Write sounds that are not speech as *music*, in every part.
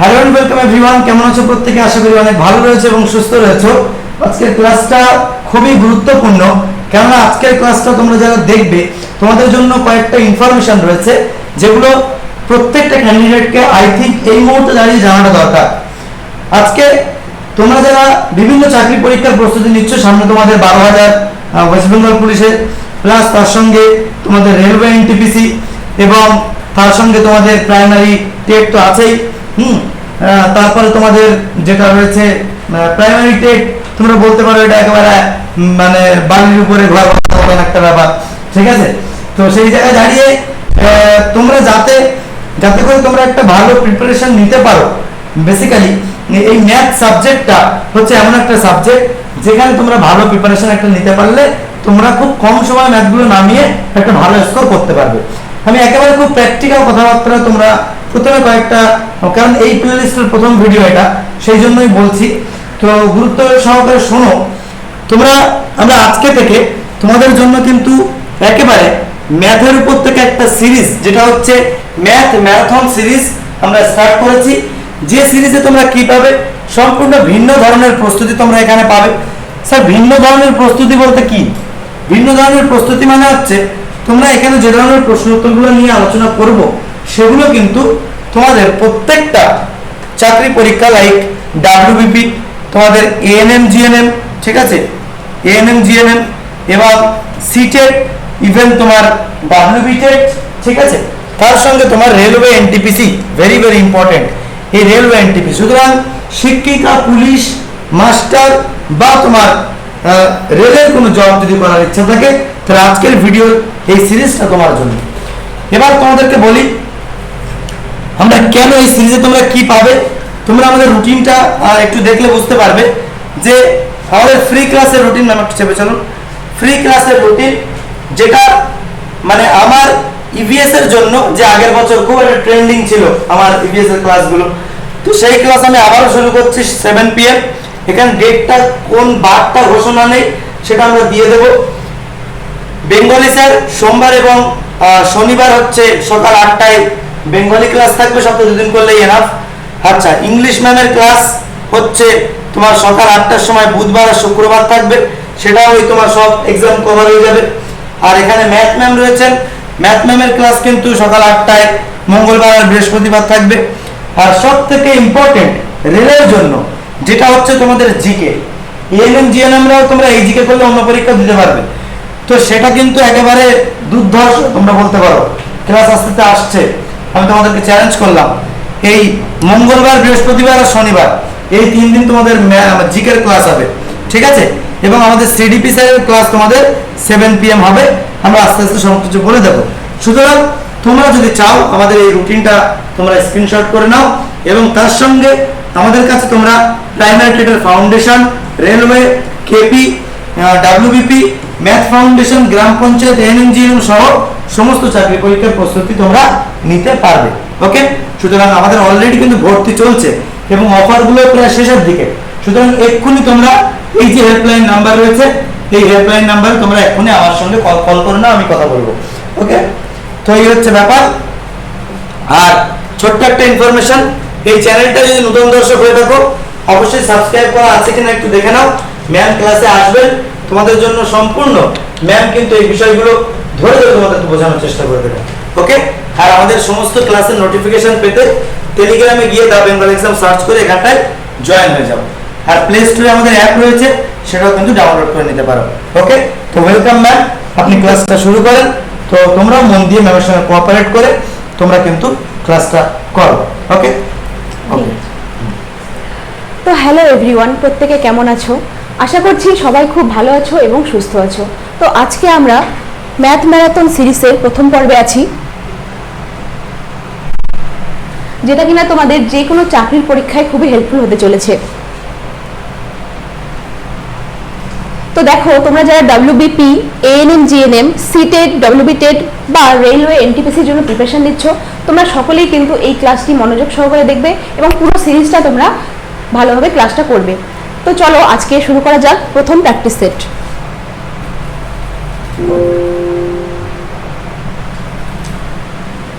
Hello and welcome everyone কেমন আছো প্রত্যেকে? আশা করি অনেক ভালো রয়েছে এবং সুস্থ রয়েছো। আজকের ক্লাসটা খুবই গুরুত্বপূর্ণ। কেননা আজকের ক্লাসটা তোমরা যারা দেখবে, তোমাদের জন্য কয়েকটা ইনফরমেশন রয়েছে, যেগুলো প্রত্যেকটা ক্যান্ডিডেটকে আই থিঙ্ক এই মুহূর্তে দাঁড়িয়ে জানাটা দরকার। আজকে তোমরা যারা বিভিন্ন চাকরি পরীক্ষার প্রস্তুতি নিচ্ছ, সামনে তোমাদের বারো হাজার ওয়েস্ট বেঙ্গল পুলিশের প্লাস তার সঙ্গে তোমাদের রেলওয়ে এনটিপিসি এবং তার সঙ্গে তোমাদের প্রাইমারি টেট তো আছেই। হুম তারপরে তোমাদের যেটা রয়েছে প্রাইমারি তোমরা বলতে পারো এটা একেবারে মানে বালির উপরে ঘর একটা ব্যাপার, ঠিক আছে? তো সেই জায়গায় দাঁড়িয়ে তোমরা যাতে যাতে করে তোমরা একটা ভালো প্রিপারেশন নিতে পারো বেসিক্যালি এই ম্যাথ সাবজেক্টটা হচ্ছে এমন একটা সাবজেক্ট যেখানে তোমরা ভালো প্রিপারেশন একটা নিতে পারলে, তোমরা খুব কম সময় ম্যাথগুলো নামিয়ে একটা ভালো স্কোর করতে পারবে। আমি একেবারে খুব প্র্যাকটিক্যাল কথাবার্তা তোমরা প্রথমে কয়েকটা, কারণ এই প্লে লিস্টের প্রথম ভিডিও এটা, সেই জন্যই বলছি। তো গুরুত্ব সহকারে শোনো। তোমরা, আমরা আজকে থেকে তোমাদের জন্য কিন্তু একেবারে ম্যাথের উপর থেকে একটা সিরিজ, যেটা হচ্ছে ম্যাথ ম্যারাথন সিরিজ আমরা স্টার্ট করেছি। যে সিরিজে তোমরা কি পাবে, সম্পূর্ণ ভিন্ন ধরনের প্রস্তুতি তোমরা এখানে পাবে। স্যার, ভিন্ন ধরনের প্রস্তুতি বলতে কি? ভিন্ন ধরনের প্রস্তুতি মানে হচ্ছে, তোমরা এখানে যে ধরনের প্রশ্ন উত্তরগুলো নিয়ে আলোচনা করব সেগুলো কিন্তু তোমাদের প্রত্যেকটা চাকরি পরীক্ষা লাইক ডাব্লিউবিপি তোমাদের এএনএম জিএনএম ঠিক আছে? এএনএম জিএনএম এবং সিটেট ইভেন তোমার ডাব্লিউবি টেট ঠিক আছে? তার সঙ্গে তোমার railway NTPC very very important এই রেলওয়ে এনটিপি সুতরাং শিক্ষিকা, পুলিশ, মাস্টার বা তোমার রেলের কোনো জব যদি করার ইচ্ছা থাকে, তাহলে আজকের ভিডিও এই সিরিজটা তোমার জন্য। এবার তোমাদেরকে বলি আমরা কেন এই সিরিজে তোমরা কি পাবে? তোমরা আমাদের রুটিনটা একটু দেখলে বুঝতে পারবে যে আমাদের ফ্রি ক্লাসের রুটিন নাম একটু চেপে চলুন। ফ্রি ক্লাসের রুটিন যেটা মানে আমার ইভিএস এর জন্য যে আগের বছর খুব একটা ট্রেন্ডিং ছিল আমার ইভিএস এর ক্লাসগুলো তো সেই ক্লাস আমি আবারও শুরু করছি সেভেন পি পিএম এখানে ডেটটা কোন বারটা ঘোষণা নেই, সেটা আমরা দিয়ে দেবো। বেঙ্গলি স্যার সোমবার এবং শনিবার হচ্ছে সকাল আটটায় বেঙ্গলি ক্লাস থাকবে সপ্তাহে দুদিন করলেই এনাফ আচ্ছা ইংলিশ ম্যামের ক্লাস হচ্ছে তোমার সকাল আটটার সময় বুধবার আর শুক্রবার থাকবে। সেটাও ওই তোমার সব এক্সাম কভার হয়ে যাবে। আর এখানে ম্যাথ ম্যাম রয়েছেন। ম্যাথ ম্যামের ক্লাস কিন্তু সকাল আটটায় মঙ্গলবার আর বৃহস্পতিবার থাকবে। আর সব থেকে ইম্পর্টেন্ট রেলের জন্য, যেটা হচ্ছে তোমাদের জিকে এএনএম জিএনএমরাও তোমরা এই জিকে করলে অন্য পরীক্ষা দিতে পারবে। তো সেটা কিন্তু একেবারে দুর্ধর্ষ, তোমরা বলতে পারো। ক্লাস আস্তে আসছে। আমি তোমাদেরকে চ্যালেঞ্জ করলাম। এই মঙ্গলবার, বৃহস্পতিবার আর শনিবার, এই তিন দিন তোমাদের জিকের ক্লাস হবে, ঠিক আছে? এবং আমাদের সিডিপি স্যারের ক্লাস তোমাদের সেভেন পিএম হবে। আমরা আস্তে আস্তে সমস্ত কিছু বলে দেবো। সুতরাং তোমরা যদি চাও, আমাদের এই রুটিনটা তোমরা স্ক্রিনশট করে নাও এবং তার সঙ্গে আমাদের কাছে তোমরা primary টেটের foundation railway KP WBP math foundation গ্রাম পঞ্চায়েত এনএনজিএম সহ সমস্ত চাকরি পরীক্ষার প্রস্তুতি তোমরা নিতে পারবে ওকে সুতরাং আমাদের অলরেডি কিন্তু ভর্তি চলছে এবং অফারগুলো প্রায় শেষের দিকে। সুতরাং এক্ষুনি তোমরা এই যে হেল্পলাইন নাম্বার রয়েছে, এই হেল্পলাইন নাম্বারে তোমরা এক্ষুনি আমার সঙ্গে কল কল করে নাও, আমি কথা বলব ওকে তো এই হচ্ছে ব্যাপার। আর ছোট্ট একটা ইনফরমেশন এই চ্যানেলটা যদি নতুন দর্শক হয়ে থাকো, অবশ্যই সাবস্ক্রাইব করা আছে কিনা একটু দেখে নাও। ম্যাম ক্লাসে আসবেন। তোমাদের জন্য সম্পূর্ণ ম্যাম কিন্তু এই বিষয়গুলো ধরে তোমাদেরকে বোঝানোর চেষ্টা করে ওকে আর আমাদের সমস্ত ক্লাসের নোটিফিকেশন পেতে টেলিগ্রামে গিয়ে দা বেঙ্গল এক্সাম সার্চ করে এখানটায় জয়েন হয়ে যাও। আর প্লে স্টোরে আমাদের অ্যাপ রয়েছে, সেটাও কিন্তু ডাউনলোড করে নিতে পারো। ওকে তো ওয়েলকাম ম্যাম আপনি ক্লাসটা শুরু করেন। তো তোমরাও মন দিয়ে ম্যামের সঙ্গে কোঅপারেট করে তোমরা কিন্তু ক্লাসটা করো। ওকে ওকে তো হ্যালো এভরিওয়ান প্রত্যেকে কেমন আছো? আশা করছি সবাই খুব ভালো আছো এবং সুস্থ আছো। তো আজকে আমরা ম্যাথ ম্যারাথন সিরিজের প্রথম পর্বে আছি। যেটা কিনা তোমাদের যে কোনো চাকরির পরীক্ষায় খুবই হেল্পফুল হতে চলেছে। তো দেখো, তোমরা যারা WBP ANM GNM CTET WB TET বা রেলওয়ে এনটিপিসির জন্য প্রিপারেশন নিচ্ছ, তোমরা সকলেই কিন্তু এই ক্লাসটি মনোযোগ সহকারে দেখবে এবং পুরো সিরিজটা তোমরা ভালোভাবে ক্লাসটা করবে। তো চলো আজকে শুরু করা যাক প্রথম প্র্যাকটিস সেট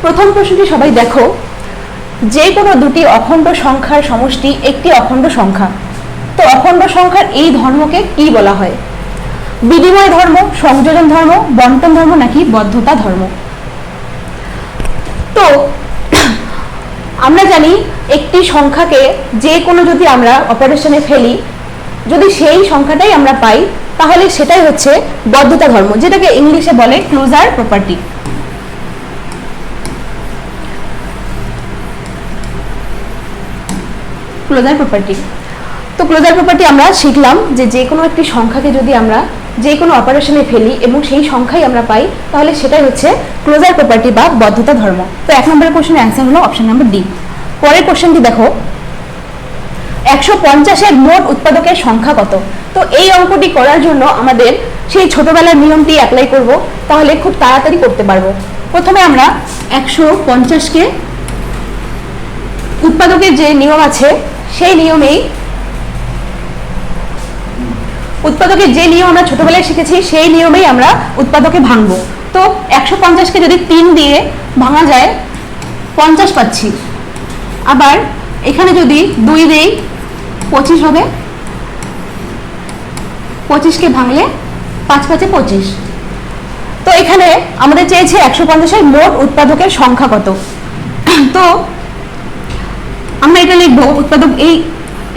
প্রথম প্রশ্নটি সবাই দেখো। যে কোনো দুটি অখণ্ড সংখ্যার সমষ্টি একটি অখণ্ড সংখ্যা। তো অখণ্ড সংখ্যার এই ধর্মকে কি বলা হয়? বিনিময় ধর্ম, সংযোজন ধর্ম বন্টন ধর্ম নাকি বদ্ধতা ধর্ম? তো *clears throat* আমরা জানি একটি সংখ্যাকে যে কোনো যদি আমরা অপারেশনে ফেলি, যদি সেই সংখ্যাটাই আমরা পাই, তাহলে সেটাই হচ্ছে বদ্ধতা ধর্ম, যেটাকে ইংলিশে বলে ক্লোজার প্রপার্টি ক্লোজার প্রপার্টি তো ক্লোজার প্রপার্টি আমরা শিখলাম যে যে কোনো একটি সংখ্যাকে যদি আমরা যে কোনো অপারেশনে ফেলি এবং সেই সংখ্যাই আমরা পাই, তাহলে সেটাই হচ্ছে ক্লোজার প্রপার্টি বা বদ্ধতা ধর্ম। তো এক নম্বরের কোশ্চেনের অ্যান্সার হলো অপশন নাম্বার ডি পরের কোশ্চেনটি দেখো। একশো পঞ্চাশের মোট উৎপাদকের সংখ্যা কত? তো এই অঙ্কটি করার জন্য আমাদের সেই ছোটবেলার নিয়মটি অ্যাপ্লাই করব, তাহলে খুব তাড়াতাড়ি করতে পারব। প্রথমে আমরা একশো পঞ্চাশকে উৎপাদকের যে নিয়ম আছে সেই নিয়মেই উৎপাদকের যে নিয়ম আমরা ছোটবেলায় শিখেছি, সেই নিয়মেই আমরা উৎপাদকে ভাঙবো। তো একশো পঞ্চাশকে যদি তিন দিয়ে ভাঙা যায়, পঞ্চাশ পাচ্ছি। আবার এখানে যদি দুই দেই, পঁচিশ হবে। পঁচিশকে ভাঙলে পাঁচ পাঁচে পঁচিশ। তো এখানে আমাদের চেয়েছে একশো পঞ্চাশের মোট উৎপাদকের সংখ্যা কত। তো আমরা এটা লিখব, উৎপাদক, এই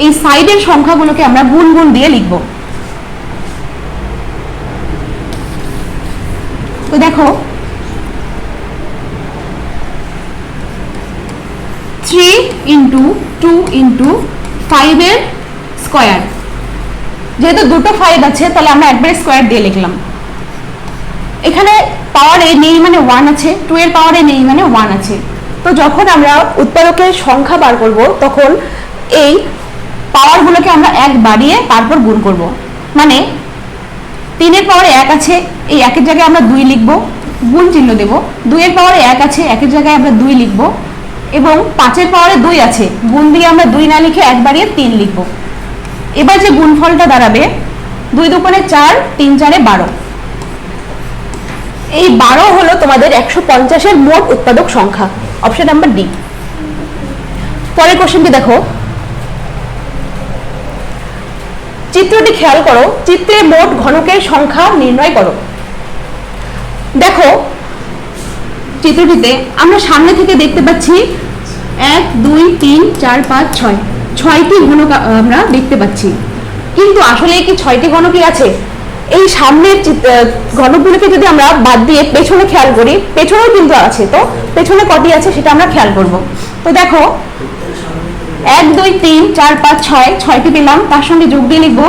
এই সাইডের সংখ্যাগুলোকে আমরা গুণ গুণ দিয়ে লিখব। তো দেখো থ্রি ইন্টু টু ইন্টু ফাইভের স্কোয়ার যেহেতু দুটো ফাইভ আছে, তাহলে আমরা একবারে স্কোয়ার দিয়ে লিখলাম। এখানে পাওয়ারে নেই মানে ওয়ান আছে টু এর পাওয়ারে নেই মানে ওয়ান আছে। তো যখন আমরা উৎপাদকের সংখ্যা বার করব, তখন এই পাওয়ারগুলোকে আমরা এক বাড়িয়ে তারপর গুণ করব। মানে তিনের পাওয়ারে এক আছে, এই একের জায়গায় আমরা দুই লিখব, গুণ চিহ্ন দেব। দুইয়ের পাওয়ারে এক আছে, একের জায়গায় আমরা দুই লিখব। এবং পাঁচের পাওয়ারে দুই আছে, গুণ দিয়ে আমরা দুই না লিখে এক বাড়িয়ে তিন লিখব। এবার যে গুণফলটা দাঁড়াবে, দুই দুপানে চার, তিন চারে বারো। এই বারো হলো তোমাদের একশো পঞ্চাশের মোট উৎপাদক সংখ্যা। অপশন নাম্বার ডি পরের কোশ্চেনটি দেখো। চিত্রটি খেয়াল করো, চিত্রে মোট ঘনকের সংখ্যা নির্ণয় করো। দেখো, চিত্রটিতে আমরা সামনে থেকে দেখতে পাচ্ছি এক, দুই, তিন, চার, পাঁচ, ছয়। ছয়টি ঘনক আমরা দেখতে পাচ্ছি। কিন্তু আসলে কি ছয়টি ঘনকই আছে? এই সামনের ঘনকগুলোকে যদি আমরা বাদ দিয়ে পেছনে খেয়াল করি, পেছনেও কিন্তু আছে তো? পেছনে কটি আছে সেটা আমরা খেয়াল করব। তো দেখো, এক, দুই, তিন, চার, পাঁচ, ছয়, ছয়টি পেলাম তার সঙ্গে যোগ দিয়ে লিখব,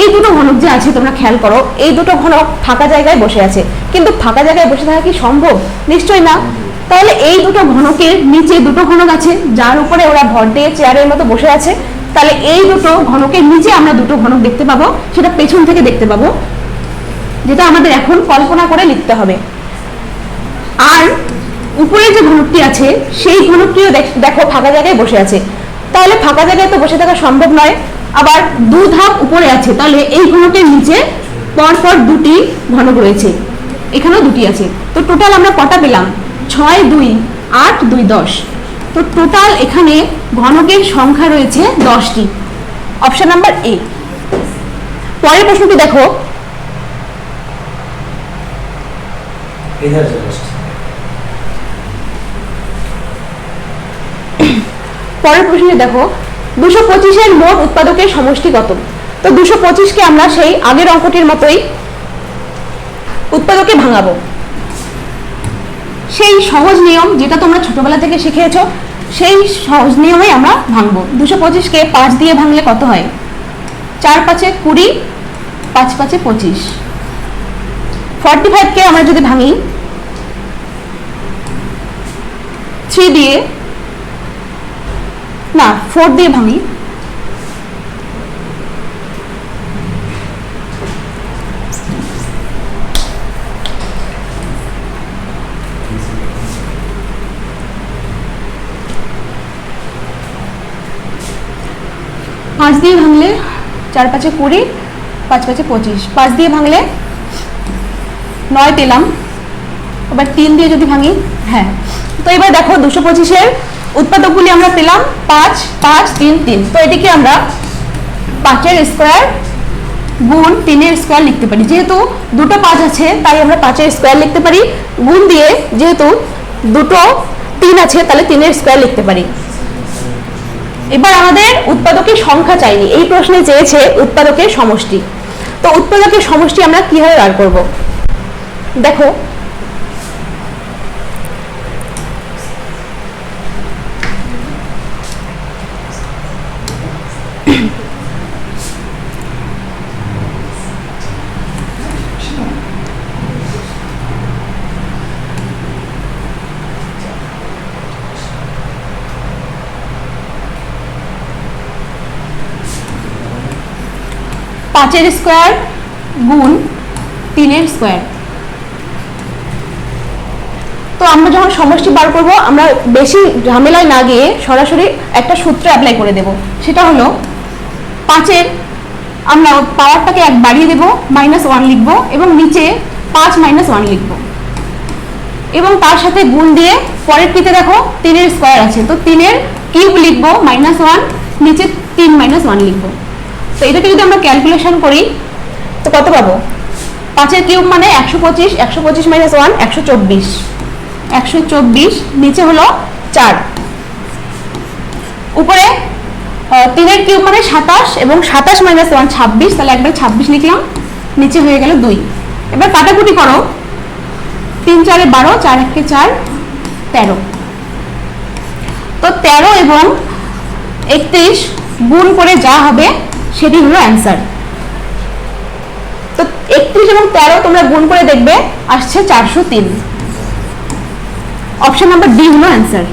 এই দুটো ঘনক যে আছে, তোমরা খেয়াল করো, এই দুটো ঘনক ফাঁকা জায়গায় বসে আছে। কিন্তু ফাঁকা জায়গায় বসে থাকা কি সম্ভব? নিশ্চয়ই না। তাহলে এই দুটো ঘনকের নিচে দুটো ঘনক আছে, যার উপরে ওরা ভর দিয়ে চেয়ারের মতো বসে আছে। তাহলে এই দুটো ঘনকের নিচে আমরা দুটো ঘনক দেখতে পাবো, সেটা পেছন থেকে দেখতে পাবো, যেটা আমাদের এখন কল্পনা করে লিখতে হবে। আর উপরে যে ঘনকটি আছে, সেই ঘনকটিও দেখো ফাঁকা জায়গায় বসে আছে। তাহলে ফাঁকা জায়গায় তো বসে থাকা সম্ভব নয়। আবার দু ধাপ উপরে আছে, তাহলে এই ঘনকের নিচে পরপর দুটি ঘনক রয়েছে। এখানেও দুটি আছে। তো টোটাল আমরা কটা পেলাম? ছয়, দুই, আট, দুই, দশ। তো টোটাল এখানে ঘনকের সংখ্যা রয়েছে দশটি। Option number A. পরের প্রশ্নটি দেখো। পরের প্রশ্নে দেখো। দুশো পঁচিশের মোট উৎপাদকের সমষ্টি কত? তো দুশো পঁচিশকে আমরা সেই আগের অঙ্কটির মতোই উৎপাদকে ভাঙাবো। সেই সহজ নিয়ম যেটা তোমরা ছোটবেলা থেকে শিখেছ, সেই সহজ নিয়মে আমরা ভাঙবো। দুশো পঁচিশকে পাঁচ দিয়ে ভাঙলে কত হয়? চার পাঁচে কুড়ি, পাঁচ পাঁচে পঁচিশ। ফর্টি ফাইভকে আমরা যদি ভাঙি থ্রি দিয়ে, না ফোর দিয়ে ভাঙি পাঁচ দিয়ে ভাঙলে চার পাঁচে কুড়ি, পাঁচ পাঁচে পঁচিশ। পাঁচ দিয়ে ভাঙলে নয় পেলাম। এবার তিন দিয়ে যদি ভাঙি হ্যাঁ। তো এবার দেখো দুশো পঁচিশের উৎপাদকগুলি আমরা পেলাম পাঁচ পাঁচ, তিন তিন। তো এটিকে আমরা পাঁচের স্কোয়ার গুণ তিনের স্কোয়ার লিখতে পারি। যেহেতু দুটো পাঁচ আছে, তাই আমরা পাঁচের স্কোয়ার লিখতে পারি। গুণ দিয়ে যেহেতু দুটো তিন আছে, তাহলে তিনের স্কোয়ার লিখতে পারি। এবার আমাদের উৎপাদকের সংখ্যা চাইনি। এই প্রশ্নে চেয়েছে উৎপাদকের সমষ্টি। তো উৎপাদকের সমষ্টি আমরা কীভাবে বার করব? দেখো পাঁচের স্কোয়ার গুণ তিনের স্কোয়ার। তো আমরা যখন সমষ্টি বার করব, আমরা বেশি ঝামেলায় না গিয়ে সরাসরি একটা সূত্র অ্যাপ্লাই করে দেব। সেটা হলো পাঁচের আমরা পাওয়ারটাকে এক বাড়িয়ে দেব মাইনাস ওয়ান লিখব এবং নিচে পাঁচ মাইনাস ওয়ান লিখব। এবং তার সাথে গুণ দিয়ে পরের পিতে দেখো তিনের স্কোয়ার আছে। তো তিনের কিউব লিখব মাইনাস ওয়ান নিচে তিন মাইনাস ওয়ান লিখব। তো এটাকে যদি আমরা ক্যালকুলেশন করি, তো কত পাবো? পাঁচের কিউব মানে একশো পঁচিশ একশো পঁচিশ মাইনাস ওয়ান একশো চব্বিশ। একশো চব্বিশ নিচে হলো চার। উপরে তিনের কিউব মানে সাতাশ এবং সাতাশ মাইনাস ওয়ান ছাব্বিশ, তাহলে একবার ছাব্বিশ লিখলাম, নিচে হয়ে গেল দুই। এবার কাটাকুটি করো। তিন চারে বারো, চার একে চার, তেরো। তো তেরো এবং একত্রিশ গুণ করে যা হবে সেটি হলো অ্যান্সার তো একত্রিশ এবং তেরো তোমরা গুণ করে দেখবে, আসছে চারশো তিন। অপশন নাম্বার ডি হলো অ্যান্সার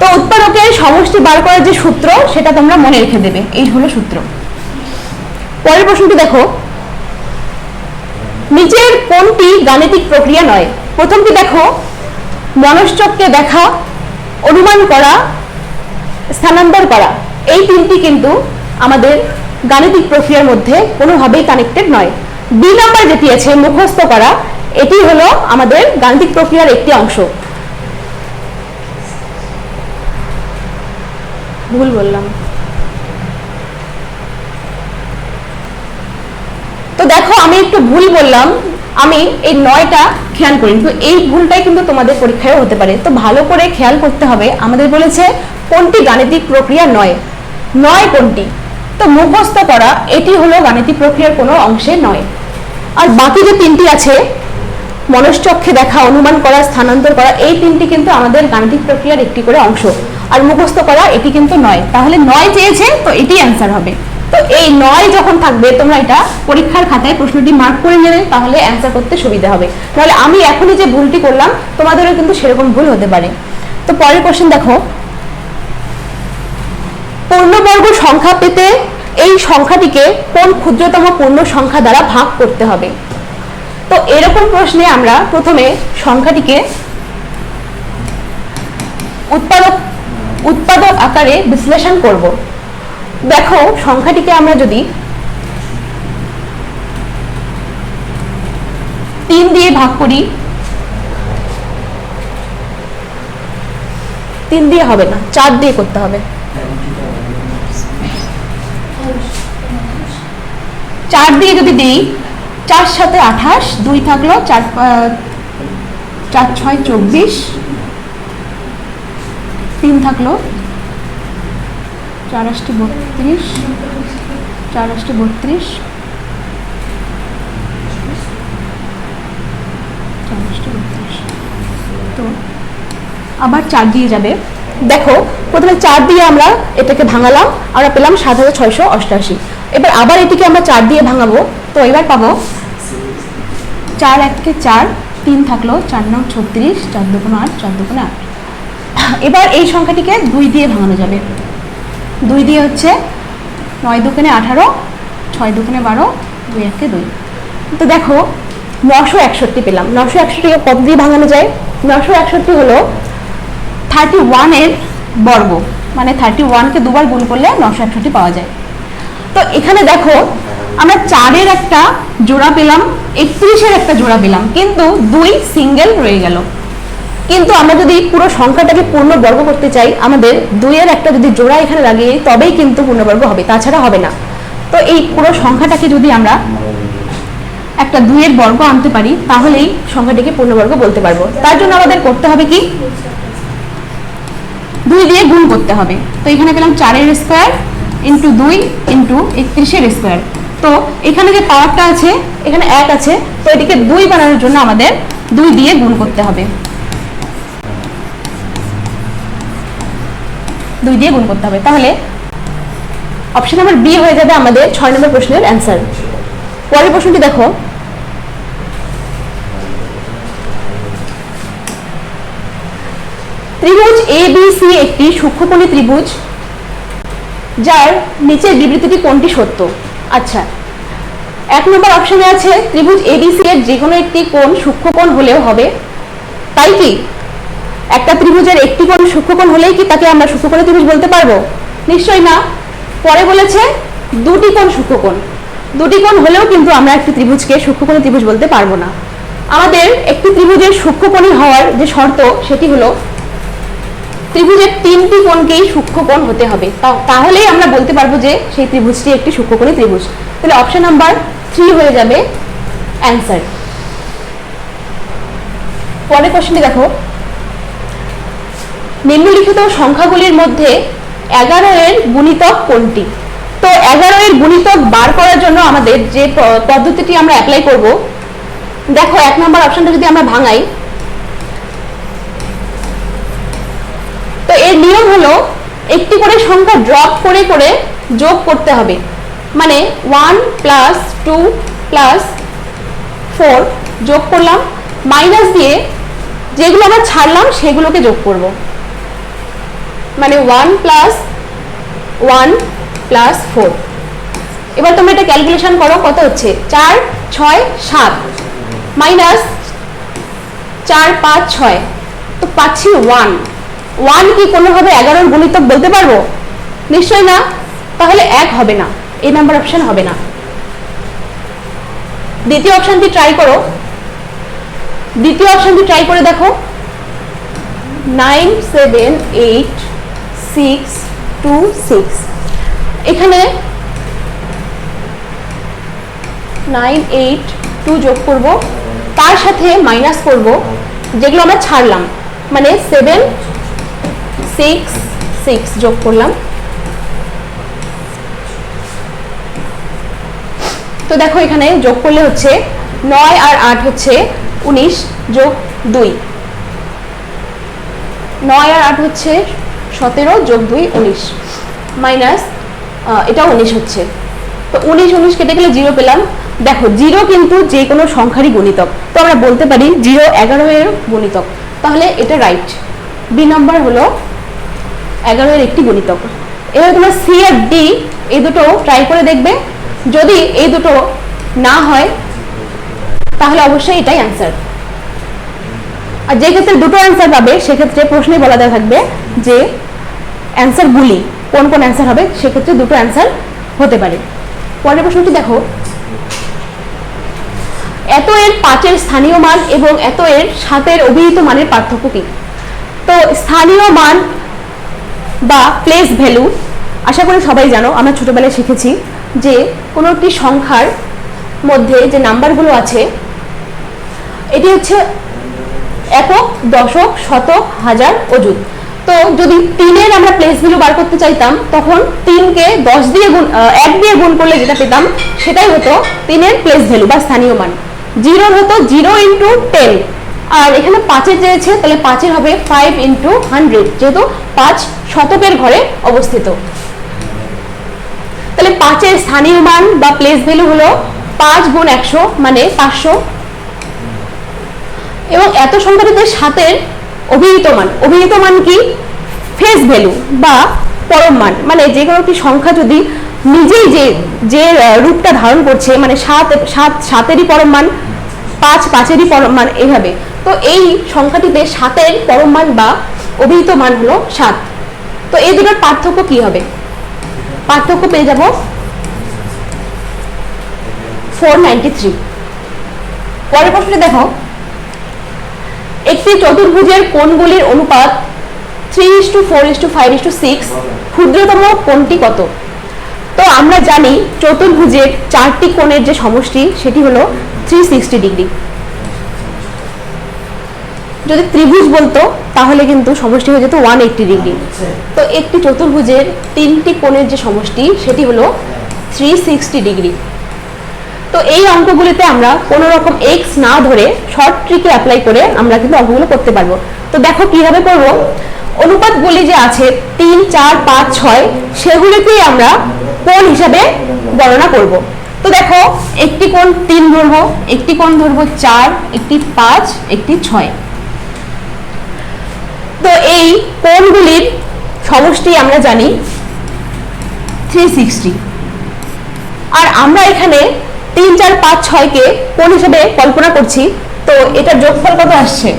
তো উৎপাদকের সমষ্টি বার করার যে সূত্র, সেটা তোমরা মনে রেখে দেবে। এই হলো সূত্র। পরের প্রশ্নটি দেখো। নিচের কোনটি গাণিতিক প্রক্রিয়া নয়? প্রথমটি দেখো মনশ্চককে দেখা, অনুমান করা, স্থানান্তর করা। এই তিনটি কিন্তু আমাদের গাণিতিক প্রক্রিয়ার মধ্যে কোনোভাবেই কানেক্টেড নয়। বি নাম্বার যেটি আছে, মুখস্থ করা, এটি হলো আমাদের গাণিতিক প্রক্রিয়ার একটি অংশ। ভুল বললাম। তো দেখো, আমি একটু ভুল বললাম, আমি এই নয়টা খেয়াল করি, কিন্তু এই ভুলটাই কিন্তু তোমাদের পরীক্ষায় হতে পারে। তো ভালো করে খেয়াল করতে হবে, আমাদের বলেছে কোনটি গাণিতিক প্রক্রিয়া নয়। নয় কোনটি? তো মুখস্থ করা, এটি হলো গাণিতিক প্রক্রিয়ার কোনো অংশে নয়। আর বাকি যে তিনটি আছে মনশ্চক্ষে দেখা, অনুমান করা, স্থানান্তর করা, এই তিনটি কিন্তু আমাদের গাণিতিক প্রক্রিয়ার একটি করে অংশ। আর মুখস্থ করা, এটি কিন্তু নয়। তাহলে নয় চেয়েছে তো এটি অ্যান্সার হবে। তো এই নয় যখন থাকবে, তোমরা এটা পরীক্ষার খাতায় প্রশ্নটি মার্ক করে নেবে, তাহলে অ্যান্সার করতে সুবিধা হবে। তাহলে আমি এখনই যে ভুলটি করলাম, তোমাদেরও কিন্তু সেরকম ভুল হতে পারে। তো পরের কোশ্চেন দেখো। পূর্ণবর্গ সংখ্যা পেতে এই সংখ্যাটিকে কোন ক্ষুদ্রতম পূর্ণ সংখ্যা দ্বারা ভাগ করতে হবে? তো এরকম প্রশ্নে আমরা প্রথমে সংখ্যাটিকে উৎপাদক উৎপাদক আকারে বিশ্লেষণ করব। দেখো, সংখ্যাটিকে আমরা যদি তিন দিয়ে ভাগ করি, তিন দিয়ে হবে না, চার দিয়ে করতে হবে। চার দিয়ে যদি দিই, চার সাথে আঠাশ, দুই থাকল চার চার ছয় চব্বিশ, তিন থাকল চার আষ্টে বত্রিশ, চার আষ্টে বত্রিশ তো আবার চার দিয়ে যাবে। দেখো, প্রথমে চার দিয়ে আমরা এটাকে ভাঙালাম, আমরা পেলাম সাত হাজার ছয়শো অষ্টআশি এবার আবার এটিকে আমরা চার দিয়ে ভাঙাবো। তো এবার পাবো চার এককে চার, তিন থাকল চার নং ছত্রিশ চার দুগুণ আট চার দুগুণ আট। এবার এই সংখ্যাটিকে দুই দিয়ে ভাঙানো যাবে। দুই দিয়ে হচ্ছে নয় দুগুণে আঠারো, ছয় দুগুণে বারো, দুই একে দুই। তো দেখো, নশো একষট্টি পেলাম। নশো একষট্টিকে কত দিয়ে ভাঙানো যায়? নশো একষট্টি হলো থার্টি ওয়ানের বর্গ। মানে থার্টি ওয়ানকে দুবার গুণ করলে নশো একষট্টি পাওয়া যায়। তো এখানে দেখো, আমরা চারের একটা জোড়া পেলাম, একত্রিশের একটা জোড়া পেলাম, কিন্তু দুই সিঙ্গেল রয়ে গেল। কিন্তু আমরা যদি পুরো সংখ্যাটাকে পূর্ণ বর্গ করতে চাই, আমাদের দুইয়ের একটা যদি জোড়া এখানে লাগিয়ে, তবেই কিন্তু পূর্ণবর্গ হবে, তাছাড়া হবে না। তো এই পুরো সংখ্যাটাকে যদি আমরা একটা দুইয়ের বর্গ আনতে পারি, তাহলেই সংখ্যাটিকে পূর্ণবর্গ বলতে পারব। তার জন্য আমাদের করতে হবে কি? দুই দিয়ে গুণ করতে হবে। তো এখানে পেলাম চারের স্কোয়ার ইন্টু দুই ইন্টু একত্রিশের স্কোয়ার তো এখানে যে পাওয়ারটা আছে, এখানে এক আছে, তো এটিকে দুই বানানোর জন্য আমাদের দুই দিয়ে গুণ করতে হবে। দুই দিয়ে গুণ করতে হবে। তাহলে অপশন নাম্বার বি হয়ে যাবে আমাদের ছয় নম্বর প্রশ্নের অ্যান্সার পরের প্রশ্নটি দেখো। ত্রিভুজ এ বি সি একটি সূক্ষ্মকোণী ত্রিভুজ। যার নিচের বিবৃতিটি কোনটি সত্য? আচ্ছা এক নম্বর অপশানে আছে, ত্রিভুজ এবিসি এর যে কোনো একটি কোণ সূক্ষ্মকোণ হলেও হবে। তাই কি? একটা ত্রিভুজের একটি কোণ সূক্ষ্মকোণ হলেই কি তাকে আমরা সূক্ষ্মকোণী ত্রিভুজ বলতে পারব? নিশ্চয়ই না। পরে বলেছে, দুটি কোণ সূক্ষ্মকোণ দুটি কোণ হলেও কিন্তু আমরা একটি ত্রিভুজকে সূক্ষ্মকোণী ত্রিভুজ বলতে পারব না। আমাদের একটি ত্রিভুজের সূক্ষ্মকোণী হওয়ার যে শর্ত, সেটি হলো ত্রিভুজের তিনটি কোণকেই সূক্ষ্মকোণ হতে হবে। তাহলেই আমরা বলতে পারব যে সেই ত্রিভুজটি একটি সূক্ষ্ম সূক্ষ্মকোণী ত্রিভুজ। তাহলে অপশন নাম্বার থ্রি হয়ে যাবে অ্যান্সার পরের কোশ্চেনটি দেখো। নিম্নলিখিত সংখ্যাগুলির মধ্যে এগারো এর গুণিতক কোনটি তো এগারো এর গুণিতক বার করার জন্য আমাদের যে পদ্ধতিটি আমরা অ্যাপ্লাই করব, দেখো এক নম্বর অপশনটা যদি আমরা ভাঙাই তো এর নিয়ম হলো একটি করে সংখ্যা ড্রপ করে করে যোগ করতে হবে। মানে one plus two plus four যোগ করলাম মাইনাস দিয়ে যেগুলো আমরা ছাড়লাম সেগুলোকে যোগ করব। মানে one plus one plus four এবার তোমরা এটা ক্যালকুলেশন করো, কত হচ্ছে? চার, ছয়, সাত। মাইনাস চার, পাঁচ, ছয়। তো পাচ্ছি ওয়ান ওয়ান কি কোনোভাবে এগারোর গুণিতক বলতে পারব? নিশ্চয় না। তাহলে এক হবে না। এই নাম্বার অপশন হবে না। দ্বিতীয় অপশনটি ট্রাই করো। দ্বিতীয় অপশনটি ট্রাই করে দেখো। Nine seven eight six two six এখানে নাইন এইট টু যোগ করব। তার সাথে মাইনাস করব। যেগুলো আমরা ছাড়লাম। মানে সেভেন সিক্স সিক্স যোগ করলাম। তো দেখো এখানে যোগ করলে হচ্ছে নয় আর আট হচ্ছে উনিশ, যোগ দুই। নয় আর আট হচ্ছে সতেরো, যোগ দুই, উনিশ। মাইনাস এটা উনিশ হচ্ছে। তো উনিশ উনিশ কেটে গেলে জিরো পেলাম। দেখো, জিরো কিন্তু যে কোনো সংখ্যারই গুণিতক। তো আমরা বলতে পারি জিরো এগারো এর গুণিতক। তাহলে এটা রাইট। বি নাম্বার হলো এগারো এর একটি গুণিতক এবার তোমরা সি আর ডি এই দুটো ট্রাই করে দেখবে। যদি এই দুটো না হয়, তাহলে অবশ্যই এটাই অ্যান্সার আর যে ক্ষেত্রে দুটো অ্যান্সার পাবে, সেক্ষেত্রে প্রশ্নে বলা দেওয়া থাকবে যে অ্যান্সারগুলি কোন কোন অ্যান্সার হবে, সেক্ষেত্রে দুটো অ্যান্সার হতে পারে। পরের প্রশ্নটি দেখো। এত এর পাঁচের স্থানীয় মান এবং এত এর সাতের অভিহিত মানের পার্থক্য কি? তো স্থানীয় মান বা প্লেস ভ্যালু আশা করি সবাই জানো, আমরা ছোটোবেলায় শিখেছি যে কোনো একটি সংখ্যার মধ্যে যে নাম্বারগুলো আছে, এটি হচ্ছে একক, দশক, শতক, হাজার, অযুত। তো যদি তিনের আমরা প্লেস ভ্যালু বার করতে চাইতাম, তখন তিনকে দশ দিয়ে গুণ এক দিয়ে গুণ করলে যেটা পেতাম, সেটাই হতো তিনের প্লেস ভ্যালু বা স্থানীয় মান। জিরোর হতো জিরো ইন্টু টেন আর এখানে পাঁচের চেয়েছে, তাহলে পাঁচের হবে ফাইভ ইন্টু হান্ড্রেড যেহেতু পাঁচ শতকের ঘরে অবস্থিত। তাহলে পাঁচের স্থানীয় মান বা প্লেস ভ্যালু হলো পাঁচ গুণ একশো মানে পাঁচশো। এবং এত সংখ্যাটিতে সাতের অভিহিত মান অভিহিত মান কি? ফেস ভ্যালু বা পরম মান মানে যে কোনো একটি সংখ্যা যদি নিজেই যে যে রূপটা ধারণ করছে মানে সাত সাত, সাতেরই পরম মান, পাঁচ, পাঁচেরই পরম মান, এইভাবে। তো এই সংখ্যাটিতে সাতের পরম মান বা অভিহিত মান হলো সাত। তো এই দুটোর পার্থক্য কি হবে? পার্থক্য পেয়ে যাব ফোর থ্রি পরের প্রশ্নে দেখো। একটি চতুর্ভুজের কোণগুলির অনুপাত three is to four is to five is to six ক্ষুদ্রতম কোণটি কত? তো আমরা জানি চতুর্ভুজের চারটি কোণের যে সমষ্টি, সেটি হলো থ্রি সিক্সটি ডিগ্রি যদি ত্রিভুজ বলতো, তাহলে কিন্তু সমষ্টি হয়ে যেত ওয়ান এইট্টি ডিগ্রি তো একটি চতুর্ভুজের তিনটি কোণের যে সমষ্টি, সেটি হলো থ্রি সিক্সটি ডিগ্রি তো এই অঙ্কগুলিতে আমরা কোনো রকম এক্স না ধরে শর্ট ট্রিকে অ্যাপ্লাই করে আমরা কিন্তু অঙ্কগুলো করতে পারব। তো দেখো কীভাবে করব অনুপাতগুলি যে আছে, তিন, চার, পাঁচ, ছয়, সেগুলিকেই আমরা কোণ হিসাবে গণনা করব। তো দেখো, একটি কোণ তিন ধরবো, একটি কোণ ধরবো চার, একটি পাঁচ, একটি ছয়। এই কোণগুলির সমষ্টি আমরা জানি থ্রি সিক্সটি আর আমরা এখানে তিন, চার, পাঁচ ছয়কে কোন হিসেবে কল্পনা করছি, তো এটা যোগফল কত আসছে?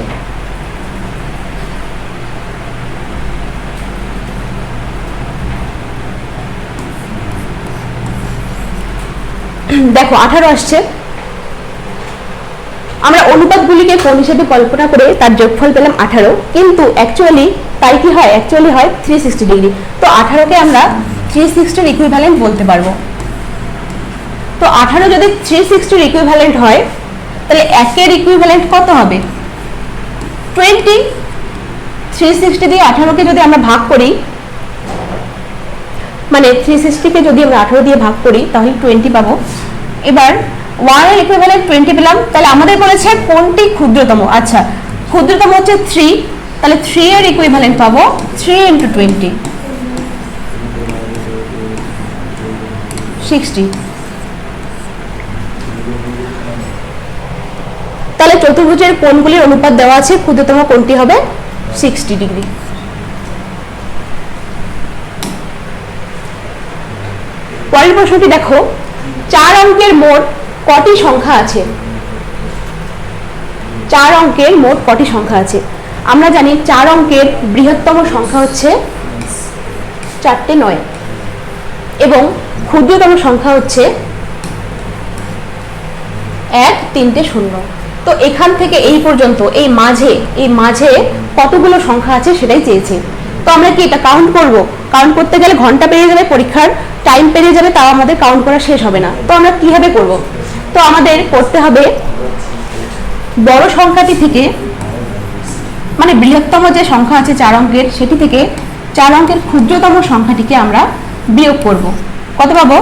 দেখো, আঠারো আসছে। আমরা অনুপাতগুলিকে কোন হিসেবে কল্পনা করে তার যোগফল পেলাম আঠারো, কিন্তু অ্যাকচুয়ালি তাই কি হয়? অ্যাকচুয়ালি হয় থ্রি সিক্সটি ডিগ্রি তো আঠারোকে আমরা থ্রি সিক্সটির ইকুইভ্যালেন্ট বলতে পারব। তো আঠারো যদি থ্রি সিক্সটির ইকুইভ্যালেন্ট হয়, তাহলে একের ইকুইভ্যালেন্ট কত হবে? টোয়েন্টি থ্রি সিক্সটি দিয়ে আঠারোকে যদি আমরা ভাগ করি মানে থ্রি সিক্সটিকে যদি আমরা আঠারো দিয়ে ভাগ করি, তাহলে টোয়েন্টি পাবো। এবার ওয়ানের ইকুইভ্যালেন্ট টোয়েন্টি পেলাম। তাহলে আমাদের বলেছে কোনটি ক্ষুদ্রতম? আচ্ছা ক্ষুদ্রতম হচ্ছে থ্রি তাহলে থ্রি এর ইকুইভ্যালেন্ট পাবো থ্রি ইন্টু টোয়েন্টি সিক্সটি তাহলে চতুর্ভুজের কোণগুলির অনুপাত দেওয়া আছে, ক্ষুদ্রতম কোণটি হবে? সিক্সটি ডিগ্রি পরের প্রশ্নটি দেখো, চার অঙ্কের মোট কটি সংখ্যা আছে? চার অঙ্কের মোট কটি সংখ্যা আছে? আমরা জানি চার অঙ্কের বৃহত্তম সংখ্যা হচ্ছে চারটে নয়। এবং ক্ষুদ্রতম সংখ্যা হচ্ছে এক, তিনটে, শূন্য। তো এখান থেকে এই পর্যন্ত, এই মাঝে এই মাঝে কতগুলো সংখ্যা আছে সেটাই চেয়েছে। তো আমরা কি এটা কাউন্ট করব? কাউন্ট করতে গেলে ঘণ্টা পেরিয়ে যাবে, পরীক্ষার টাইম পেরিয়ে যাবে, তাও আমাদের কাউন্ট করা শেষ হবে না। তো আমরা কীভাবে করব? তো আমাদের করতে হবে বড় সংখ্যাটি থেকে মানে বৃহত্তম যে সংখ্যা আছে চার অঙ্কের, সেটি থেকে চার অঙ্কের ক্ষুদ্রতম সংখ্যাটিকে আমরা বিয়োগ করব। কত পাবো?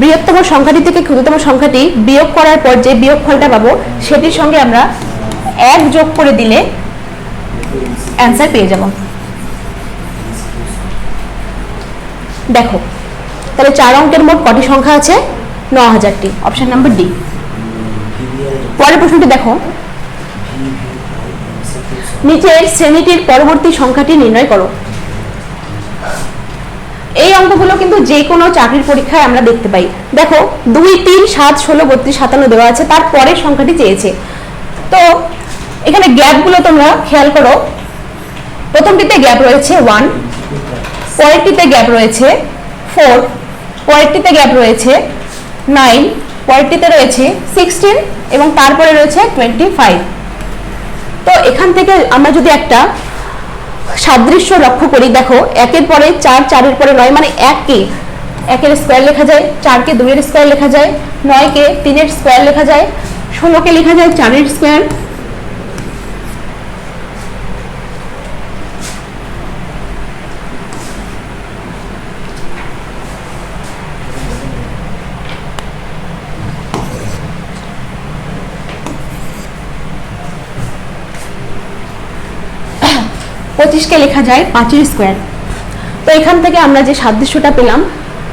বৃহত্তম সংখ্যাটি থেকে ক্ষুদ্রতম সংখ্যাটি বিয়োগ করার পর যে বিয়োগ ফলটা পাবো, সেটির সঙ্গে আমরা এক যোগ করে দিলে অ্যান্সার পেয়ে যাব। দেখো, তাহলে চার অঙ্কের মোট কটি সংখ্যা আছে? ন হাজারটি অপশান নাম্বার ডি পরের প্রশ্নটি দেখো। নিচের শ্রেণীটির পরবর্তী সংখ্যাটি নির্ণয় করো। এই অঙ্কগুলো কিন্তু যে কোনো চাকরির পরীক্ষায় আমরা দেখতে পাই। দেখো, দুই, তিন, সাত, ষোলো, বত্রিশ, সাতান্ন দেওয়া আছে, তার পরের সংখ্যাটি চেয়েছে। তো, এখানে গ্যাপগুলো তোমরা খেয়াল করো। প্রথমটিতে গ্যাপ রয়েছে ওয়ান পরেরটিতে গ্যাপ রয়েছে ফোর পরেরটিতে গ্যাপ রয়েছে নাইন পরেরটিতে রয়েছে সিক্সটিন এবং তারপরে রয়েছে টোয়েন্টি ফাইভ তো এখান থেকে আমরা যদি একটা সাদৃশ্য লক্ষ্য করি, দেখো, একের পরে চার, চারের পরে নয় মানে এককে একের স্কোয়ার লেখা যায়, চারকে দুইয়ের স্কোয়ার লেখা যায়, নয়কে তিনের স্কোয়ার লেখা যায়, ষোলোকে লেখা যায়, চারের স্কোয়ার পঁচিশকে লেখা যায় পাঁচের স্কোয়ার। তো এখান থেকে আমরা যে সাদৃশ্যটা পেলাম,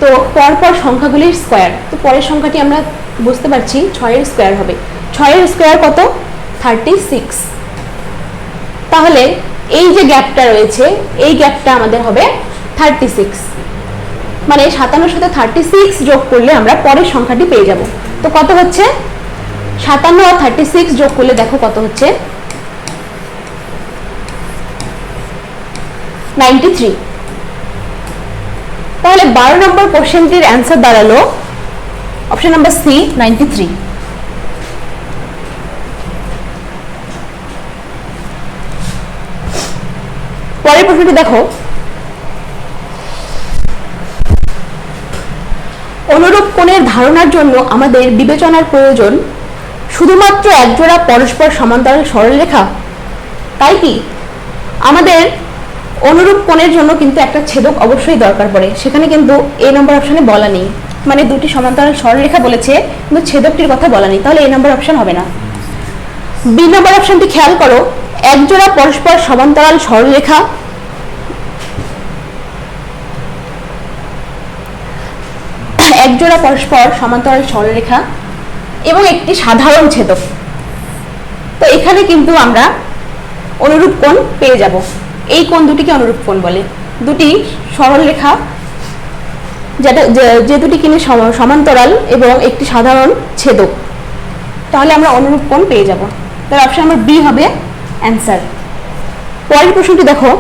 তো পরপর সংখ্যাগুলির স্কোয়ার। তো পরের সংখ্যাটি আমরা বুঝতে পারছি ছয়ের স্কোয়ার হবে। ছয়ের স্কোয়ার কত? Thirty six. তাহলে এই যে গ্যাপটা রয়েছে, এই গ্যাপটা আমাদের হবে থার্টি সিক্স। মানে সাতান্নর সাথে থার্টি সিক্স যোগ করলে আমরা পরের সংখ্যাটি পেয়ে যাব। তো কত হচ্ছে? সাতান্ন আর থার্টি সিক্স যোগ করলে দেখো কত হচ্ছে? নাইনটি থ্রি তাহলে বারো নম্বর কোশ্চেনটির অ্যান্সার দাঁড়াল। Option number C ninety three পরের প্রশ্নটি দেখো। অনুরূপ কোণের ধারণার জন্য আমাদের বিবেচনার প্রয়োজন শুধুমাত্র একজোড়া পরস্পর সমান্তরাল সরলরেখা। তাই কি? আমাদের অনুরূপ কোণের জন্য কিন্তু একটা ছেদক অবশ্যই দরকার পড়ে। সেখানে কিন্তু এ নম্বর অপশানে বলা নেই। মানে দুটি সমান্তরাল সরলরেখা বলেছে, কিন্তু ছেদকটির কথা বলা নেই। তাহলে এ নম্বর অপশন হবে না। বি নম্বর অপশনটি খেয়াল করো, একজোড়া পরস্পর সমান্তরাল সরলরেখা একজোড়া পরস্পর সমান্তরাল সরলরেখা এবং একটি সাধারণ ছেদক। তো এখানে কিন্তু আমরা অনুরূপ কোণ পেয়ে যাব। এই কোণ দুটিকে অনুরূপ কোণ বলে? দুটি সরল রেখা যেটা যে- দুটি কিনে সমান্তরাল এবং একটি সাধারণ ছেদক। তাহলে আমরা অনুরূপ কোণ পেয়ে যাব। তাহলে অপশন নাম্বার বি হবে অ্যান্সার পরের প্রশ্নটি দেখো।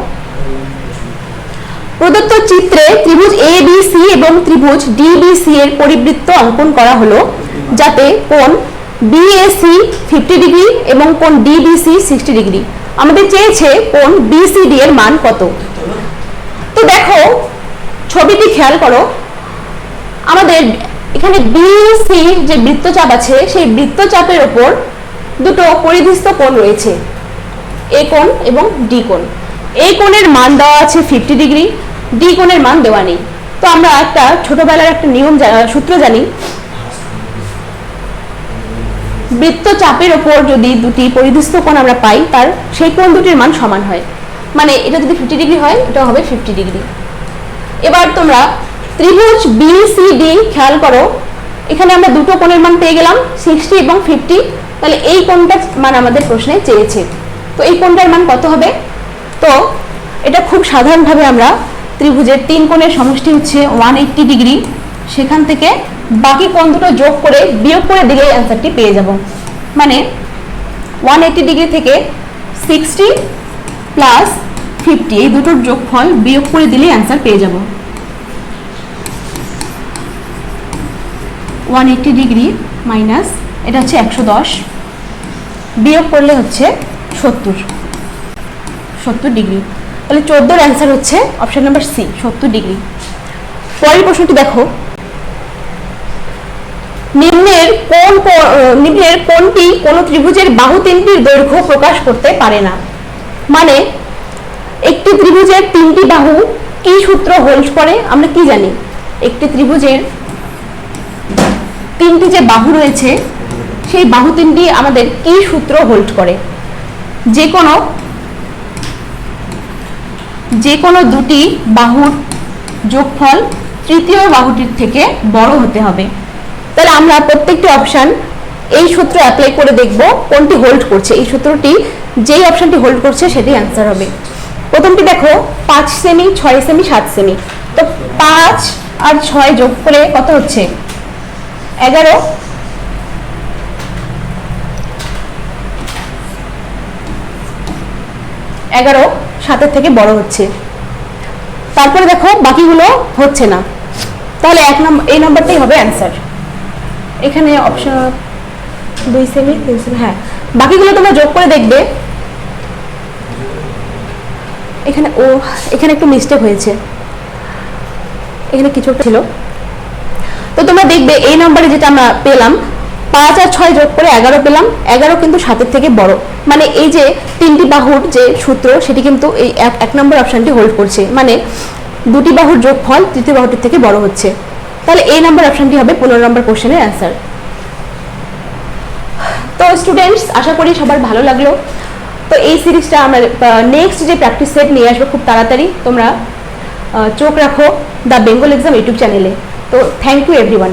প্রদত্ত চিত্রে ত্রিভুজ এ বি সি এবং ত্রিভুজ ডি বি সি এর পরিবৃত্ত অঙ্কন করা হলো, যাতে কোণ বিএসি ফিফটি ডিগ্রি এবং কোণ ডিবিসি সিক্সটি ডিগ্রি আমাদের চেয়েছে কোণ বিসিডি এর মান কত। তো দেখো, ছবিটি খেয়াল করো, আমাদের এখানে বিসি যে বৃত্তচাপ আছে, সেই বৃত্তচাপের ওপর দুটো পরিধিস্থ কোণ রয়েছে। এ কোণ এবং ডি কোণ। এই কোণের মান দেওয়া আছে ফিফটি ডিগ্রি ডি কোণের মান দেওয়া নেই। তো আমরা একটা ছোটবেলার একটা নিয়ম সূত্র জানি বৃত্তচাপের ওপর যদি দুটি পরিধিস্থ কোণ আমরা পাই, তার সেই কোণ দুটির মান সমান হয়। মানে এটা যদি ফিফটি ডিগ্রি হয়, এটা হবে ফিফটি ডিগ্রি এবার তোমরা ত্রিভুজ বিসিডি খেয়াল করো। এখানে আমরা দুটো কোণের মান পেয়ে গেলাম সিক্সটি এবং ফিফটি তাহলে এই কোণটার মান আমাদের প্রশ্নে চেয়েছে। তো এই কোণটার মান কত হবে? তো এটা খুব সাধারণভাবে আমরা ত্রিভুজের তিন কোণের সমষ্টি হচ্ছে ওয়ান এইট্টি ডিগ্রি সেখান থেকে বাকি কোণ দুটো যোগ করে বিয়োগ করে দিলেই অ্যান্সারটি পেয়ে যাব। মানে ওয়ান ডিগ্রি থেকে সিক্সটি প্লাস ফিফটি এই দুটোর যোগফল বিয়োগ করে দিলেই অ্যান্সার পেয়ে যাব। ওয়ান ডিগ্রি মাইনাস এটা হচ্ছে একশো দশ, বিয়োগ করলে হচ্ছে সত্তর সত্তর ডিগ্রি তাহলে চোদ্দোর অ্যান্সার হচ্ছে অপশন নাম্বার সি সত্তর ডিগ্রি পরের প্রশ্নটি দেখো। নিম্নের কোন নিম্নের কোনটি কোন ত্রিভুজের বাহু তিনটির দৈর্ঘ্য প্রকাশ করতে পারে না? মানে একটি ত্রিভুজের তিনটি বাহু কি সূত্র হোল্ড করে? আমরা কি জানি? একটি ত্রিভুজের তিনটি যে বাহু রয়েছে, সেই বাহু তিনটি আমাদের কি সূত্র হোল্ড করে? যে কোনো যে কোনো দুটি বাহুর যোগফল তৃতীয় বাহুটির থেকে বড় হতে হবে। তাহলে আমরা প্রত্যেকটি অপশান এই সূত্র অ্যাপ্লাই করে দেখব কোনটি হোল্ড করছে। এই সূত্রটি যেই অপশানটি হোল্ড করছে সেটি অ্যান্সার হবে। প্রথমটি দেখো, পাঁচ সেমি ছয় সেমি সাত সেমি তো পাঁচ আর ছয় যোগ করে কত হচ্ছে? এগারো। এগারো, সাতের থেকে বড় হচ্ছে। তারপরে দেখো, বাকিগুলো হচ্ছে না। তাহলে এক নম্বর এই নম্বরটাই হবে অ্যান্সার এখানে অপশন দুই সেমি তিন সেমি হ্যাঁ। বাকিগুলো তোমরা যোগ করে দেখবে। এখানে ও, এখানে একটু মিস্টেক হয়েছে। এখানে কিছু ছিল। তো তোমরা দেখবে এই নাম্বারে যেটা আমরা পেলাম, পাঁচ আর ছয় যোগ করে এগারো পেলাম। এগারো কিন্তু সাতের থেকে বড়। মানে এই যে তিনটি বাহুর যে সূত্র, সেটি কিন্তু এই এক নম্বর অপশানটি হোল্ড করছে। মানে দুটি বাহুর যোগফল তৃতীয় বাহুটির থেকে বড় হচ্ছে। তাহলে এই নাম্বার অপশনটি হবে? পনেরো নম্বর কোশ্চেনের অ্যান্সার তো স্টুডেন্টস আশা করি সবার ভালো লাগল। তো এই সিরিজটা আমরা নেক্সট যে প্র্যাকটিস সেট নিয়ে আসব খুব তাড়াতাড়ি, তোমরা চোখ রাখো। দ্য বেঙ্গল এক্সাম ইউটিউব চ্যানেলে তো থ্যাংক ইউ এভরিওয়ান